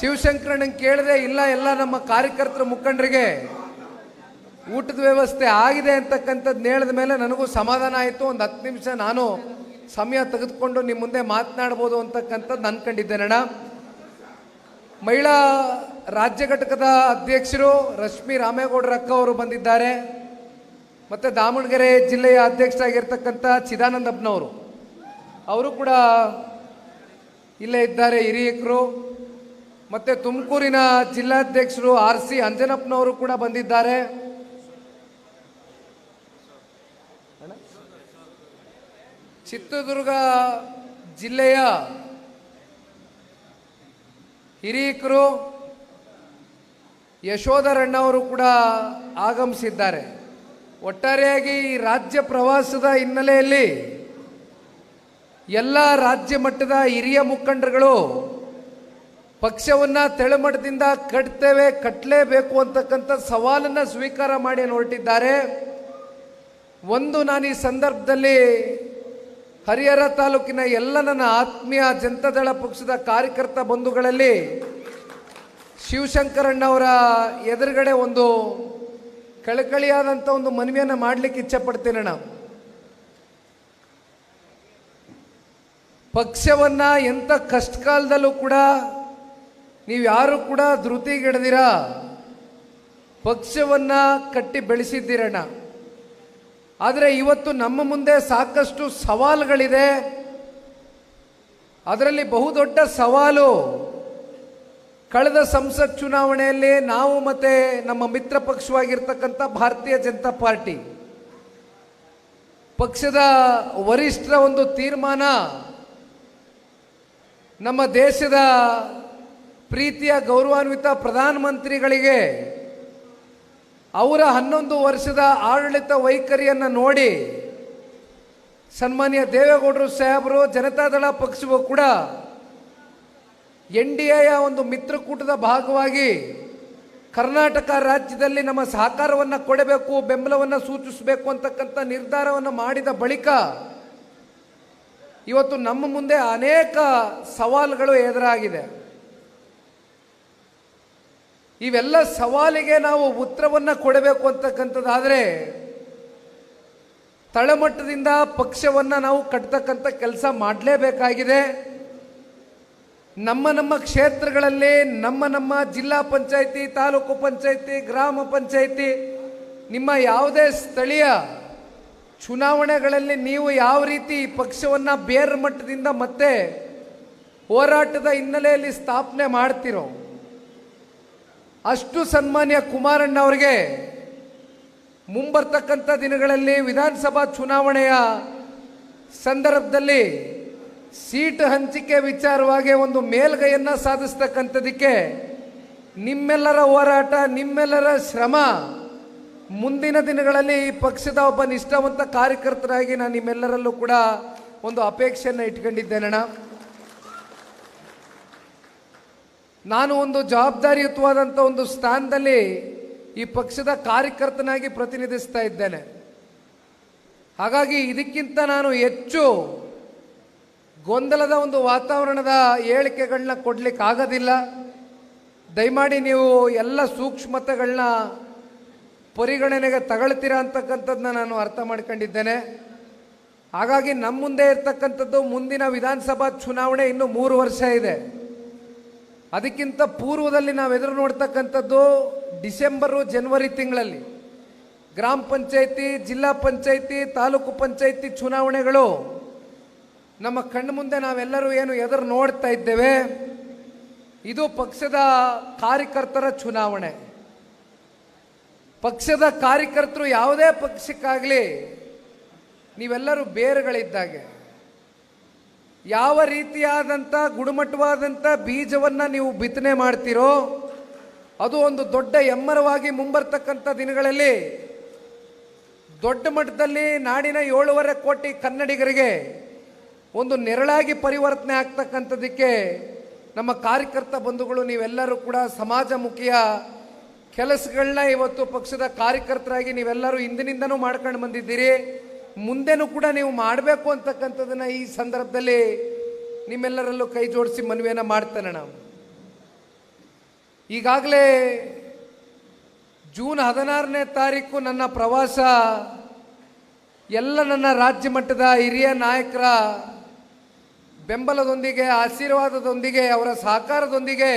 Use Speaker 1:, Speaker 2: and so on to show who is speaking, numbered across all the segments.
Speaker 1: ಶಿವಶಂಕರಣ್ಣಂಗೆ ಕೇಳಿದೆ ಇಲ್ಲ, ಎಲ್ಲ ನಮ್ಮ ಕಾರ್ಯಕರ್ತರ ಮುಖಂಡರಿಗೆ ಊಟದ ವ್ಯವಸ್ಥೆ ಆಗಿದೆ ಅಂತಕ್ಕಂಥದ್ದು ಹೇಳಿದ ಮೇಲೆ ನನಗೂ ಸಮಾಧಾನ ಆಯಿತು. ಒಂದು ಹತ್ತು ನಿಮಿಷ ನಾನು ಸಮಯ ತೆಗೆದುಕೊಂಡು ನಿಮ್ಮ ಮುಂದೆ ಮಾತನಾಡ್ಬೋದು ಅಂತಕ್ಕಂಥದ್ದು ಅನ್ಕೊಂಡಿದ್ದೇನಣ್ಣ ಮಹಿಳಾ ರಾಜ್ಯ ಘಟಕದ ಅಧ್ಯಕ್ಷರು ರಶ್ಮಿ ರಾಮೇಗೌಡರ ಅಕ್ಕ ಅವರು ಬಂದಿದ್ದಾರೆ. ಮತ್ತು ದಾವಣಗೆರೆ ಜಿಲ್ಲೆಯ ಅಧ್ಯಕ್ಷರಾಗಿರ್ತಕ್ಕಂಥ ಚಿದಾನಂದಪ್ಪನವರು. ಅವರು ಕೂಡ ಇಲ್ಲೇ ಇದ್ದಾರೆ ಹಿರಿಯಕರು. ಮತ್ತು ತುಮಕೂರಿನ ಜಿಲ್ಲಾಧ್ಯಕ್ಷರು ಆರ್ ಸಿ ಅಂಜನಪ್ಪನವರು ಕೂಡ ಬಂದಿದ್ದಾರೆ. ಚಿತ್ರದುರ್ಗ ಜಿಲ್ಲೆಯ ಹಿರಿಯಕರು ಯಶೋಧರಣ್ಣವರು ಕೂಡ ಆಗಮಿಸಿದ್ದಾರೆ. ಒಟ್ಟಾರೆಯಾಗಿ ಈ ರಾಜ್ಯ ಪ್ರವಾಸದ ಹಿನ್ನೆಲೆಯಲ್ಲಿ ಎಲ್ಲ ರಾಜ್ಯ ಮಟ್ಟದ ಹಿರಿಯ ಮುಖಂಡರುಗಳು ಪಕ್ಷವನ್ನ ತೆಳಮಟ್ಟದಿಂದ ಕಟ್ತೇವೆ ಕಟ್ಟಲೇಬೇಕು ಅಂತಕ್ಕಂಥ ಸವಾಲನ್ನ ಸ್ವೀಕಾರ ಮಾಡಿ ಹೊರಟಿದ್ದಾರೆ. ಒಂದು, ನಾನು ಈ ಸಂದರ್ಭದಲ್ಲಿ ಹರಿಹರ ತಾಲೂಕಿನ ಎಲ್ಲ ನನ್ನ ಆತ್ಮೀಯ ಜನತಾದಳ ಪಕ್ಷದ ಕಾರ್ಯಕರ್ತ ಬಂಧುಗಳಲ್ಲಿ ಶಿವಶಂಕರಣ್ಣವರ ಎದುರುಗಡೆ ಒಂದು ಕಳಕಳಿಯಾದಂಥ ಒಂದು ಮನವಿಯನ್ನು ಮಾಡಲಿಕ್ಕೆ ಇಚ್ಛಪಡ್ತೇನೆ ನಾವು ಪಕ್ಷವನ್ನು ಎಂಥ ಕಷ್ಟಕಾಲದಲ್ಲೂ ಕೂಡ ನೀವು ಯಾರು ಕೂಡ ಧೃತಿಗೆಡದಿರ, ಪಕ್ಷವನ್ನ ಕಟ್ಟಿ ಬೆಳೆಸಿದ್ದೀರಣ್ಣ. ಆದರೆ ಇವತ್ತು ನಮ್ಮ ಮುಂದೆ ಸಾಕಷ್ಟು ಸವಾಲುಗಳಿದೆ. ಅದರಲ್ಲಿ ಬಹುದೊಡ್ಡ ಸವಾಲು, ಕಳೆದ ಸಂಸತ್ ಚುನಾವಣೆಯಲ್ಲಿ ನಾವು ಮತ್ತೆ ನಮ್ಮ ಮಿತ್ರ ಪಕ್ಷವಾಗಿರ್ತಕ್ಕಂಥ ಭಾರತೀಯ ಜನತಾ ಪಾರ್ಟಿ, ಪಕ್ಷದ ವರಿಷ್ಠರ ಒಂದು ತೀರ್ಮಾನ, ನಮ್ಮ ದೇಶದ ಪ್ರೀತಿಯ ಗೌರವಾನ್ವಿತ ಪ್ರಧಾನಮಂತ್ರಿಗಳಿಗೆ ಅವರ ಹನ್ನೊಂದು ವರ್ಷದ ಆಡಳಿತ ವೈಖರಿಯನ್ನು ನೋಡಿ ಸನ್ಮಾನ್ಯ ದೇವೇಗೌಡರು ಸಾಹೇಬರು ಜನತಾದಳ ಪಕ್ಷವು ಕೂಡ ಎನ್ ಡಿ ಎಯ ಒಂದು ಮಿತ್ರಕೂಟದ ಭಾಗವಾಗಿ ಕರ್ನಾಟಕ ರಾಜ್ಯದಲ್ಲಿ ನಮ್ಮ ಸಹಕಾರವನ್ನು ಕೊಡಬೇಕು, ಬೆಂಬಲವನ್ನು ಸೂಚಿಸಬೇಕು ಅಂತಕ್ಕಂಥ ನಿರ್ಧಾರವನ್ನು ಮಾಡಿದ ಬಳಿಕ ಇವತ್ತು ನಮ್ಮ ಮುಂದೆ ಅನೇಕ ಸವಾಲುಗಳು ಎದುರಾಗಿದೆ. ಇವೆಲ್ಲ ಸವಾಲಿಗೆ ನಾವು ಉತ್ತರವನ್ನು ಕೊಡಬೇಕು ಅಂತಕ್ಕಂಥದ್ದಾದರೆ ತಳಮಟ್ಟದಿಂದ ಪಕ್ಷವನ್ನು ನಾವು ಕಟ್ತಕ್ಕಂಥ ಕೆಲಸ ಮಾಡಲೇಬೇಕಾಗಿದೆ. ನಮ್ಮ ನಮ್ಮ ಕ್ಷೇತ್ರಗಳಲ್ಲಿ ನಮ್ಮ ನಮ್ಮ ಜಿಲ್ಲಾ ಪಂಚಾಯಿತಿ, ತಾಲೂಕು ಪಂಚಾಯಿತಿ, ಗ್ರಾಮ ಪಂಚಾಯಿತಿ, ನಿಮ್ಮ ಯಾವುದೇ ಸ್ಥಳೀಯ ಚುನಾವಣೆಗಳಲ್ಲಿ ನೀವು ಯಾವ ರೀತಿ ಪಕ್ಷವನ್ನು ಬೇರೆ ಮಟ್ಟದಿಂದ ಮತ್ತೆ ಹೋರಾಟದ ಹಿನ್ನೆಲೆಯಲ್ಲಿ ಸ್ಥಾಪನೆ ಮಾಡ್ತಿರೋ ಅಷ್ಟು ಸನ್ಮಾನ್ಯ ಕುಮಾರಣ್ಣ ಅವರಿಗೆ ಮುಂಬರ್ತಕ್ಕಂಥ ದಿನಗಳಲ್ಲಿ ವಿಧಾನಸಭಾ ಚುನಾವಣೆಯ ಸಂದರ್ಭದಲ್ಲಿ ಸೀಟ್ ಹಂಚಿಕೆ ವಿಚಾರವಾಗಿ ಒಂದು ಮೇಲ್ಗೈಯನ್ನು ಸಾಧಿಸ್ತಕ್ಕಂಥದಕ್ಕೆ ನಿಮ್ಮೆಲ್ಲರ ಹೋರಾಟ, ನಿಮ್ಮೆಲ್ಲರ ಶ್ರಮ ಮುಂದಿನ ದಿನಗಳಲ್ಲಿ ಈ ಪಕ್ಷದ ಒಬ್ಬ ನಿಷ್ಠಾವಂತ ಕಾರ್ಯಕರ್ತರಾಗಿ ನಾನು ನಿಮ್ಮೆಲ್ಲರಲ್ಲೂ ಕೂಡ ಒಂದು ಅಪೇಕ್ಷೆಯನ್ನು ಇಟ್ಕೊಂಡಿದ್ದೇನಣ್ಣ. ನಾನು ಒಂದು ಜವಾಬ್ದಾರಿಯುತವಾದಂಥ ಒಂದು ಸ್ಥಾನದಲ್ಲಿ ಈ ಪಕ್ಷದ ಕಾರ್ಯಕರ್ತನಾಗಿ ಪ್ರತಿನಿಧಿಸ್ತಾ ಇದ್ದೇನೆ. ಹಾಗಾಗಿ ಇದಕ್ಕಿಂತ ನಾನು ಹೆಚ್ಚು ಗೊಂದಲದ ಒಂದು ವಾತಾವರಣದ ಹೇಳಿಕೆಗಳನ್ನ ಕೊಡ್ಲಿಕ್ಕೆ ಆಗೋದಿಲ್ಲ ದಯಮಾಡಿ ನೀವು ಎಲ್ಲ ಸೂಕ್ಷ್ಮತೆಗಳನ್ನ ಪರಿಗಣನೆಗೆ ತಗೊಳ್ತೀರಾ ಅಂತಕ್ಕಂಥದ್ದನ್ನ ನಾನು ಅರ್ಥ ಮಾಡ್ಕೊಂಡಿದ್ದೇನೆ. ಹಾಗಾಗಿ ನಮ್ಮ ಮುಂದೆ ಇರ್ತಕ್ಕಂಥದ್ದು ಮುಂದಿನ ವಿಧಾನಸಭಾ ಚುನಾವಣೆ ಇನ್ನು ಮೂರು ವರ್ಷ ಇದೆ. ಅದಕ್ಕಿಂತ ಪೂರ್ವದಲ್ಲಿ ನಾವು ಎದುರು ನೋಡ್ತಕ್ಕಂಥದ್ದು ಡಿಸೆಂಬರು, ಜನವರಿ ತಿಂಗಳಲ್ಲಿ. ಗ್ರಾಮ ಪಂಚಾಯಿತಿ, ಜಿಲ್ಲಾ ಪಂಚಾಯಿತಿ, ತಾಲೂಕು ಪಂಚಾಯಿತಿ ಚುನಾವಣೆಗಳು. ನಮ್ಮ ಕಣ್ಣು ಮುಂದೆ ನಾವೆಲ್ಲರೂ ಏನು ಎದುರು ನೋಡ್ತಾ ಇದ್ದೇವೆ. ಇದು ಪಕ್ಷದ ಕಾರ್ಯಕರ್ತರ ಚುನಾವಣೆ. ಪಕ್ಷದ ಕಾರ್ಯಕರ್ತರು ಯಾವುದೇ ಪಕ್ಷಕ್ಕಾಗಲಿ ನೀವೆಲ್ಲರೂ ಬೇರುಗಳಿದ್ದಾಗೆ. ಯಾವ ರೀತಿಯಾದಂಥ ಗುಣಮಟ್ಟವಾದಂಥ ಬೀಜವನ್ನು ನೀವು ಬಿತ್ತನೆ ಮಾಡ್ತೀರೋ, ಅದು ಒಂದು ದೊಡ್ಡ ಎಮ್ಮರವಾಗಿ ಮುಂಬರ್ತಕ್ಕಂಥ ದಿನಗಳಲ್ಲಿ ದೊಡ್ಡ ಮಟ್ಟದಲ್ಲಿ ನಾಡಿನ ಏಳುವರೆ ಕೋಟಿ ಕನ್ನಡಿಗರಿಗೆ ಒಂದು ನೆರಳಾಗಿ ಪರಿವರ್ತನೆ ಆಗ್ತಕ್ಕಂಥದ್ದಕ್ಕೆ ನಮ್ಮ ಕಾರ್ಯಕರ್ತ ಬಂಧುಗಳು, ನೀವೆಲ್ಲರೂ ಕೂಡ ಸಮಾಜಮುಖಿಯ ಕೆಲಸಗಳನ್ನ ಇವತ್ತು ಪಕ್ಷದ ಕಾರ್ಯಕರ್ತರಾಗಿ ನೀವೆಲ್ಲರೂ ಹಿಂದಿನಿಂದನೂ ಮಾಡ್ಕೊಂಡು ಬಂದಿದ್ದೀರಿ. ಮುಂದೆನೂ ಕೂಡ ನೀವು ಮಾಡಬೇಕು ಅಂತಕ್ಕಂಥದ್ದನ್ನು ಈ ಸಂದರ್ಭದಲ್ಲಿ ನಿಮ್ಮೆಲ್ಲರಲ್ಲೂ ಕೈ ಜೋಡಿಸಿ ಮನವಿಯನ್ನು ಮಾಡ್ತಾನೆ ನಾವು ಈಗಾಗಲೇ ಜೂನ್ ಹದಿನಾರನೇ ತಾರೀಕು ನನ್ನ ಪ್ರವಾಸ, ಎಲ್ಲ ನನ್ನ ರಾಜ್ಯ ಮಟ್ಟದ ಹಿರಿಯ ನಾಯಕರ ಬೆಂಬಲದೊಂದಿಗೆ, ಆಶೀರ್ವಾದದೊಂದಿಗೆ, ಅವರ ಸಹಕಾರದೊಂದಿಗೆ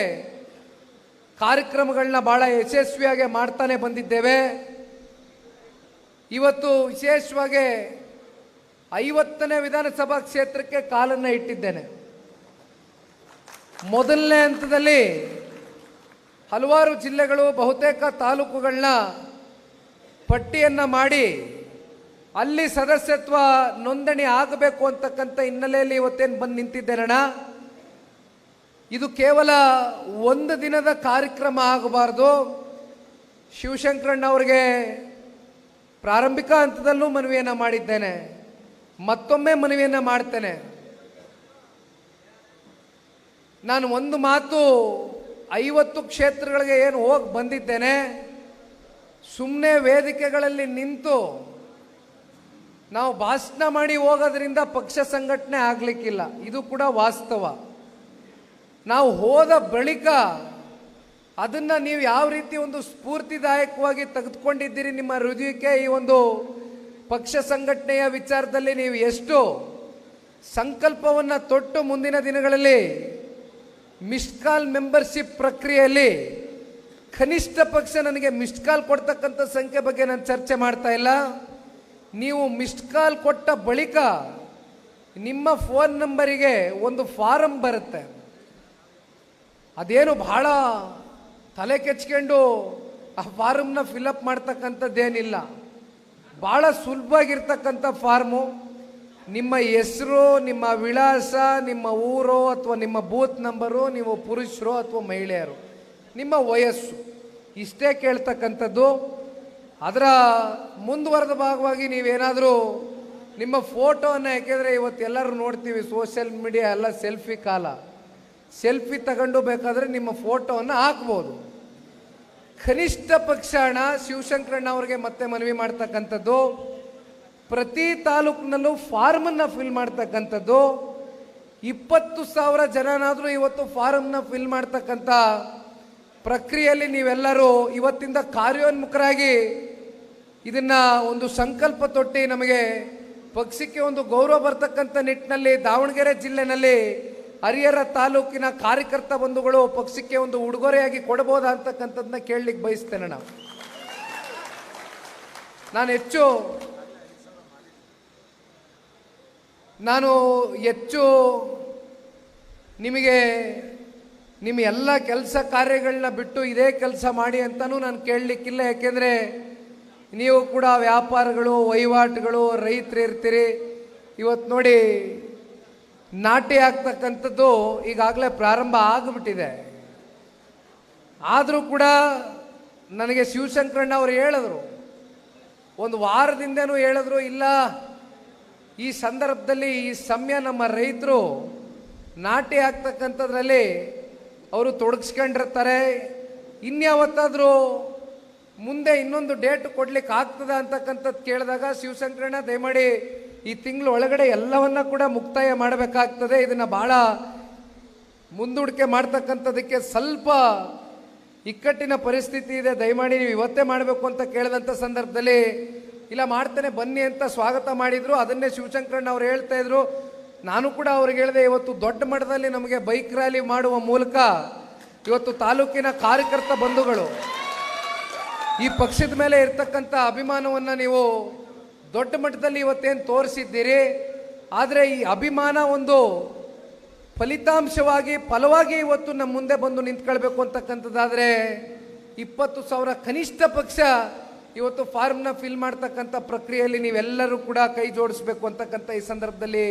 Speaker 1: ಕಾರ್ಯಕ್ರಮಗಳನ್ನ ಭಾಳ ಯಶಸ್ವಿಯಾಗಿ ಮಾಡ್ತಾನೆ ಬಂದಿದ್ದೇವೆ. ಇವತ್ತು ವಿಶೇಷವಾಗಿ ಐವತ್ತನೇ ವಿಧಾನಸಭಾ ಕ್ಷೇತ್ರಕ್ಕೆ ಕಾಲನ್ನು ಇಟ್ಟಿದ್ದೇನೆ. ಮೊದಲನೇ ಹಂತದಲ್ಲಿ ಹಲವಾರು ಜಿಲ್ಲೆಗಳು, ಬಹುತೇಕ ತಾಲೂಕುಗಳನ್ನ ಪಟ್ಟಿಯನ್ನು ಮಾಡಿ ಅಲ್ಲಿ ಸದಸ್ಯತ್ವ ನೋಂದಣಿ ಆಗಬೇಕು ಅಂತಕ್ಕಂಥ ಹಿನ್ನೆಲೆಯಲ್ಲಿ ಇವತ್ತೇನು ಬಂದು ನಿಂತಿದ್ದೇನಣ್ಣ? ಇದು ಕೇವಲ ಒಂದು ದಿನದ ಕಾರ್ಯಕ್ರಮ ಆಗಬಾರ್ದು. ಶಿವಶಂಕರಣ್ಣ ಅವರಿಗೆ ಪ್ರಾರಂಭಿಕ ಹಂತದಲ್ಲೂ ಮನವಿಯನ್ನು ಮಾಡಿದ್ದೇನೆ. ಮತ್ತೊಮ್ಮೆ ಮನವಿಯನ್ನು ಮಾಡ್ತೇನೆ. ನಾನು ಒಂದು ಮಾತು ಐವತ್ತು ಕ್ಷೇತ್ರಗಳಿಗೆ ಏನು ಹೋಗಿ ಬಂದಿದ್ದೇನೆ. ಸುಮ್ಮನೆ ವೇದಿಕೆಗಳಲ್ಲಿ ನಿಂತು ನಾವು ಭಾಷಣ ಮಾಡಿ ಹೋಗೋದ್ರಿಂದ ಪಕ್ಷ ಸಂಘಟನೆ ಆಗಲಿಕ್ಕಿಲ್ಲ. ಇದು ಕೂಡ ವಾಸ್ತವ. ನಾವು ಹೋದ ಬಳಿಕ ಅದನ್ನು ನೀವು ಯಾವ ರೀತಿ ಒಂದು ಸ್ಫೂರ್ತಿದಾಯಕವಾಗಿ ತೆಗೆದುಕೊಂಡಿದ್ದೀರಿ ನಿಮ್ಮ ಹೃದಯಕ್ಕೆ ಈ ಒಂದು ಪಕ್ಷ ಸಂಘಟನೆಯ ವಿಚಾರದಲ್ಲಿ ನೀವು ಎಷ್ಟು ಸಂಕಲ್ಪವನ್ನು ತೊಟ್ಟು ಮುಂದಿನ ದಿನಗಳಲ್ಲಿ ಮಿಸ್ಡ್ ಕಾಲ್ ಮೆಂಬರ್ಶಿಪ್ ಪ್ರಕ್ರಿಯೆಯಲ್ಲಿ ಕನಿಷ್ಠ ಪಕ್ಷ ನನಗೆ ಮಿಸ್ಡ್ ಕಾಲ್ ಕೊಡ್ತಕ್ಕಂಥ ಸಂಖ್ಯೆ ಬಗ್ಗೆ ನಾನು ಚರ್ಚೆ ಮಾಡ್ತಾ ಇಲ್ಲ. ನೀವು ಮಿಸ್ಡ್ ಕಾಲ್ ಕೊಟ್ಟ ಬಳಿಕ ನಿಮ್ಮ ಫೋನ್ ನಂಬರಿಗೆ ಒಂದು ಫಾರಂ ಬರುತ್ತೆ. ಅದೇನು ಬಹಳ ತಲೆ ಕೆಚ್ಕೊಂಡು ಆ ಫಾರ್ಮ್ನ ಫಿಲಪ್ ಮಾಡ್ತಕ್ಕಂಥದ್ದೇನಿಲ್ಲ. ಭಾಳ ಸುಲಭವಾಗಿರ್ತಕ್ಕಂಥ ಫಾರ್ಮು. ನಿಮ್ಮ ಹೆಸರು, ನಿಮ್ಮ ವಿಳಾಸ, ನಿಮ್ಮ ಊರು ಅಥವಾ ನಿಮ್ಮ ಬೂತ್ ನಂಬರು, ನೀವು ಪುರುಷರು ಅಥವಾ ಮಹಿಳೆಯರು. ನಿಮ್ಮ ವಯಸ್ಸು. ಇಷ್ಟೇ ಕೇಳ್ತಕ್ಕಂಥದ್ದು. ಅದರ ಮುಂದುವರೆದ ಭಾಗವಾಗಿ ನೀವೇನಾದರೂ ನಿಮ್ಮ ಫೋಟೋನ ಯಾಕೆಂದರೆ ಇವತ್ತು ಎಲ್ಲರೂ ನೋಡ್ತೀವಿ, ಸೋಷಿಯಲ್ ಮೀಡಿಯಾ ಎಲ್ಲ ಸೆಲ್ಫಿ ಕಾಲ. ಸೆಲ್ಫಿ ತಗೊಂಡು ಬೇಕಾದರೆ ನಿಮ್ಮ ಫೋಟೋವನ್ನು ಹಾಕ್ಬೋದು. ಕನಿಷ್ಠ ಪಕ್ಷ ಹಣ ಶಿವಶಂಕರಣ್ಣ ಅವರಿಗೆ ಮತ್ತೆ ಮನವಿ ಮಾಡ್ತಕ್ಕಂಥದ್ದು, ಪ್ರತಿ ತಾಲೂಕಿನಲ್ಲೂ ಫಾರ್ಮನ್ನು ಫಿಲ್ ಮಾಡ್ತಕ್ಕಂಥದ್ದು, ಇಪ್ಪತ್ತು ಸಾವಿರ ಜನನಾದರೂ ಇವತ್ತು ಫಾರಮ್ನ ಫಿಲ್ ಮಾಡ್ತಕ್ಕಂಥ ಪ್ರಕ್ರಿಯೆಯಲ್ಲಿ ನೀವೆಲ್ಲರೂ ಇವತ್ತಿಂದ ಕಾರ್ಯೋನ್ಮುಖರಾಗಿ ಇದನ್ನು ಒಂದು ಸಂಕಲ್ಪ ತೊಟ್ಟಿ ನಮಗೆ ಪಕ್ಷಕ್ಕೆ ಒಂದು ಗೌರವ ಬರ್ತಕ್ಕಂಥ ನಿಟ್ಟಿನಲ್ಲಿ ದಾವಣಗೆರೆ ಜಿಲ್ಲೆನಲ್ಲಿ ಹರಿಹರ ತಾಲೂಕಿನ ಕಾರ್ಯಕರ್ತ ಬಂಧುಗಳು ಪಕ್ಷಕ್ಕೆ ಒಂದು ಉಡುಗೊರೆಯಾಗಿ ಕೊಡಬಹುದಾ ಅಂತಕ್ಕಂಥದ್ದನ್ನ ಕೇಳಲಿಕ್ಕೆ ಬಯಸ್ತೇನೆ ನಾವು ನಾನು ಹೆಚ್ಚು ನಾನು ಹೆಚ್ಚು ನಿಮಗೆ, ನಿಮ್ಮ ಎಲ್ಲ ಕೆಲಸ ಕಾರ್ಯಗಳನ್ನ ಬಿಟ್ಟು ಇದೇ ಕೆಲಸ ಮಾಡಿ ಅಂತಲೂ ನಾನು ಕೇಳಲಿಕ್ಕಿಲ್ಲ. ಯಾಕೆಂದರೆ ನೀವು ಕೂಡ ವ್ಯಾಪಾರಗಳು, ವಹಿವಾಟುಗಳು, ರೈತರು ಇರ್ತೀರಿ. ಇವತ್ತು ನೋಡಿ ನಾಟಿ ಆಗ್ತಕ್ಕಂಥದ್ದು ಈಗಾಗಲೇ ಪ್ರಾರಂಭ ಆಗಿಬಿಟ್ಟಿದೆ. ಆದರೂ ಕೂಡ ನನಗೆ ಶಿವಶಂಕರಣ್ಣ ಅವರು ಹೇಳಿದ್ರು. ಒಂದು ವಾರದಿಂದನೂ ಹೇಳಿದ್ರು, ಇಲ್ಲ, ಈ ಸಂದರ್ಭದಲ್ಲಿ ಈ ಸಮಯ ನಮ್ಮ ರೈತರು ನಾಟಿ ಆಗ್ತಕ್ಕಂಥದ್ರಲ್ಲಿ ಅವರು ತೊಡಗಿಸ್ಕೊಂಡಿರ್ತಾರೆ. ಇನ್ಯಾವತ್ತಾದರೂ ಮುಂದೆ ಇನ್ನೊಂದು ಡೇಟ್ ಕೊಡ್ಲಿಕ್ಕೆ ಆಗ್ತದ ಅಂತಕ್ಕಂಥದ್ದು ಕೇಳಿದಾಗ ಶಿವಶಂಕರಣ್ಣ, ದಯಮಾಡಿ ಈ ತಿಂಗಳು ಒಳಗಡೆ ಎಲ್ಲವನ್ನ ಕೂಡ ಮುಕ್ತಾಯ ಮಾಡಬೇಕಾಗ್ತದೆ. ಇದನ್ನು ಭಾಳ ಮುಂದೂಡಿಕೆ ಮಾಡ್ತಕ್ಕಂಥದ್ದಕ್ಕೆ ಸ್ವಲ್ಪ ಇಕ್ಕಟ್ಟಿನ ಪರಿಸ್ಥಿತಿ ಇದೆ. ದಯಮಾಡಿ ನೀವು ಇವತ್ತೇ ಮಾಡಬೇಕು ಅಂತ ಕೇಳಿದಂಥ ಸಂದರ್ಭದಲ್ಲಿ, ಇಲ್ಲ ಮಾಡ್ತೇನೆ, ಬನ್ನಿ ಅಂತ ಸ್ವಾಗತ ಮಾಡಿದ್ರು. ಅದನ್ನೇ ಶಿವಶಂಕರಣ್ಣ ಅವ್ರು ಹೇಳ್ತಾ ಇದ್ರು. ನಾನು ಕೂಡ ಅವ್ರಿಗೆ ಹೇಳಿದೆ, ಇವತ್ತು ದೊಡ್ಡ ಮಟ್ಟದಲ್ಲಿ ನಮಗೆ ಬೈಕ್ ರ್ಯಾಲಿ ಮಾಡುವ ಮೂಲಕ ಇವತ್ತು ತಾಲೂಕಿನ ಕಾರ್ಯಕರ್ತ ಬಂಧುಗಳು, ಈ ಪಕ್ಷದ ಮೇಲೆ ಇರ್ತಕ್ಕಂಥ ಅಭಿಮಾನವನ್ನು ನೀವು ದೊಡ್ಡ ಮಟ್ಟದಲ್ಲಿ ಇವತ್ತೇನು ತೋರಿಸಿದ್ದೀರಿ? ಆದರೆ ಈ ಅಭಿಮಾನ ಒಂದು ಫಲಿತಾಂಶವಾಗಿ, ಫಲವಾಗಿ ಇವತ್ತು ನಮ್ಮ ಮುಂದೆ ಬಂದು ನಿಂತ್ಕೊಳ್ಬೇಕು ಅಂತಕ್ಕಂಥದ್ದಾದರೆ ಇಪ್ಪತ್ತು ಸಾವಿರ ಕನಿಷ್ಠ ಪಕ್ಷ ಇವತ್ತು ಫಾರ್ಮ್ನ ಫಿಲ್ ಮಾಡ್ತಕ್ಕಂಥ ಪ್ರಕ್ರಿಯೆಯಲ್ಲಿ ನೀವೆಲ್ಲರೂ ಕೂಡ ಕೈ ಜೋಡಿಸ್ಬೇಕು ಅಂತಕ್ಕಂಥ ಈ ಸಂದರ್ಭದಲ್ಲಿ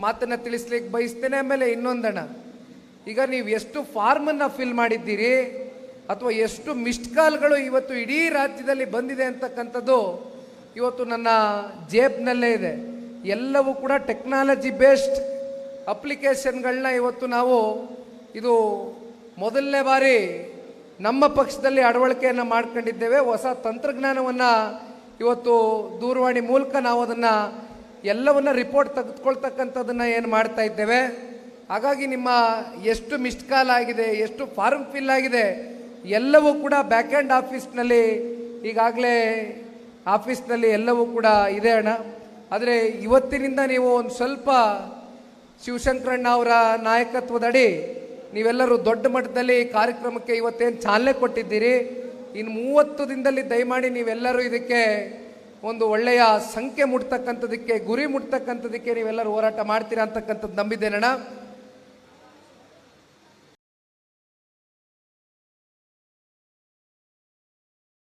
Speaker 1: ಮಾತನ್ನು ತಿಳಿಸ್ಲಿಕ್ಕೆ ಬಯಸ್ತೇನೆ. ಆಮೇಲೆ ಇನ್ನೊಂದಣ ಈಗ ನೀವು ಎಷ್ಟು ಫಾರ್ಮನ್ನು ಫಿಲ್ ಮಾಡಿದ್ದೀರಿ, ಅಥವಾ ಎಷ್ಟು ಮಿಸ್ಡ್ ಕಾಲ್ಗಳು ಇವತ್ತು ಇಡೀ ರಾಜ್ಯದಲ್ಲಿ ಬಂದಿದೆ ಅಂತಕ್ಕಂಥದ್ದು ಇವತ್ತು ನನ್ನ ಜೇಬ್ನಲ್ಲೇ ಇದೆ. ಎಲ್ಲವೂ ಕೂಡ ಟೆಕ್ನಾಲಜಿ ಬೇಸ್ಡ್ ಅಪ್ಲಿಕೇಶನ್ಗಳನ್ನ ಇವತ್ತು ನಾವು ಇದು ಮೊದಲನೇ ಬಾರಿ ನಮ್ಮ ಪಕ್ಷದಲ್ಲಿ ಅಳವಡಿಕೆಯನ್ನು ಮಾಡ್ಕೊಂಡಿದ್ದೇವೆ. ಹೊಸ ತಂತ್ರಜ್ಞಾನವನ್ನು ಇವತ್ತು ದೂರವಾಣಿ ಮೂಲಕ ನಾವು ಅದನ್ನು ಎಲ್ಲವನ್ನ ರಿಪೋರ್ಟ್ ತೆಗೆದುಕೊಳ್ತಕ್ಕಂಥದ್ದನ್ನು ಏನು ಮಾಡ್ತಾ ಇದ್ದೇವೆ. ಹಾಗಾಗಿ ನಿಮ್ಮ ಎಷ್ಟು ಮಿಸ್ಡ್ ಕಾಲ್ ಆಗಿದೆ, ಎಷ್ಟು ಫಾರ್ಮ್ ಫಿಲ್ ಆಗಿದೆ, ಎಲ್ಲವೂ ಕೂಡ ಬ್ಯಾಕ್ ಆ್ಯಂಡ್ ಆಫೀಸ್ನಲ್ಲಿ ಈಗಾಗಲೇ ಆಫೀಸ್ನಲ್ಲಿ ಎಲ್ಲವೂ ಕೂಡ ಇದೆ ಅಣ್ಣ. ಆದರೆ ಇವತ್ತಿನಿಂದ ನೀವು ಒಂದು ಸ್ವಲ್ಪ ಶಿವಶಂಕರಣ್ಣ ಅವರ ನಾಯಕತ್ವದಡಿ ನೀವೆಲ್ಲರೂ ದೊಡ್ಡ ಮಟ್ಟದಲ್ಲಿ ಕಾರ್ಯಕ್ರಮಕ್ಕೆ ಇವತ್ತೇನು ಚಾಲನೆ ಕೊಟ್ಟಿದ್ದೀರಿ. ಇನ್ನು ಮೂವತ್ತು ದಿನದಲ್ಲಿ ದಯಮಾಡಿ ನೀವೆಲ್ಲರೂ ಇದಕ್ಕೆ ಒಂದು ಒಳ್ಳೆಯ ಸಂಖ್ಯೆ ಮುಟ್ತಕ್ಕಂಥದಕ್ಕೆ, ಗುರಿ ಮುಟ್ತಕ್ಕಂಥದಕ್ಕೆ ನೀವೆಲ್ಲರೂ ಹೋರಾಟ ಮಾಡ್ತೀರಾ ಅಂತಕ್ಕಂಥದ್ದು ನಂಬಿದ್ದೇನಣ್ಣ.